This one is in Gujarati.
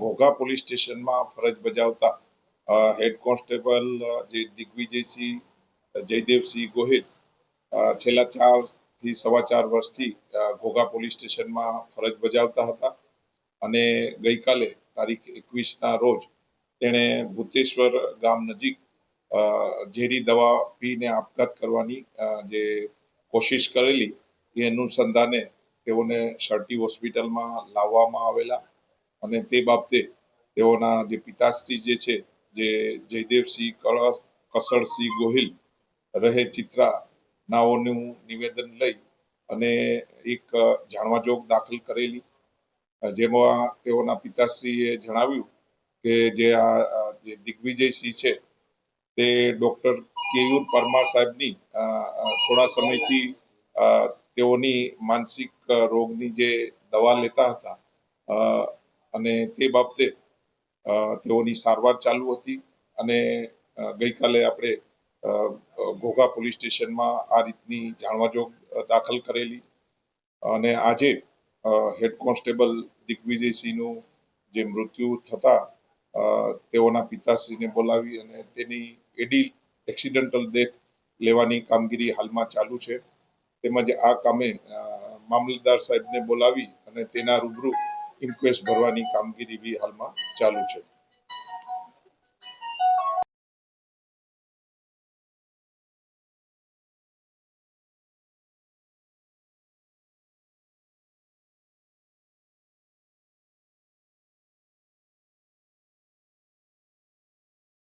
ઘોઘા પોલીસ સ્ટેશનમાં ફરજ બજાવતા હેડ કોન્સ્ટેબલ જે દિગ્વિજયસિંહ, જયદેવસિંહ ગોહિલ છેલ્લા ચારથી સવા ચાર વર્ષથી ઘોઘા પોલીસ સ્ટેશનમાં ફરજ બજાવતા હતા. અને ગઈકાલે તારીખ એકવીસના રોજ તેણે ભૂતેશ્વર ગામ નજીક ઝેરી દવા પીને આપઘાત કરવાની જે કોશિશ કરેલી, એ અનુસંધાને તેઓને શરટી હોસ્પિટલમાં લાવવામાં આવેલા અને તે બાબતે તેઓના જે પિતાશ્રી જે છે, જે જયદેવસિંહ કળ કસળસિંહ ગોહિલ રહે ચિત્રા નાઓનું નિવેદન લઈ અને એક જાણવા જાણવાજોગ દાખલ કરેલી. જેમાં તેઓના પિતાશ્રીએ જણાવ્યું કે જે આ જે દિગ્વિજયસિંહ છે, તે ડોક્ટર કેયુર પરમાર સાહેબની થોડા સમયથી તેઓની માનસિક રોગની જે દવા લેતા હતા અને તે બાબતે તેઓની સારવાર ચાલુ હતી અને ગઈકાલે આપણે ઘોઘા પોલીસ સ્ટેશનમાં આ રીતની જાણવાજોગ દાખલ કરેલી અને આજે હેડ કોન્સ્ટેબલ દિગ્વિજયસિંહનું જે મૃત્યુ થતા તેઓના પિતાશ્રીને બોલાવી અને તેની એડી એક્સિડન્ટલ ડેથ લેવાની કામગીરી હાલમાં ચાલુ છે. તેમજ આ કામે મામલતદાર સાહેબને બોલાવી અને તેના રૂબરૂ ઇન્ક્વેસ્ટ ભરવાની કામગીરી બી હાલમાં ચાલુ છે.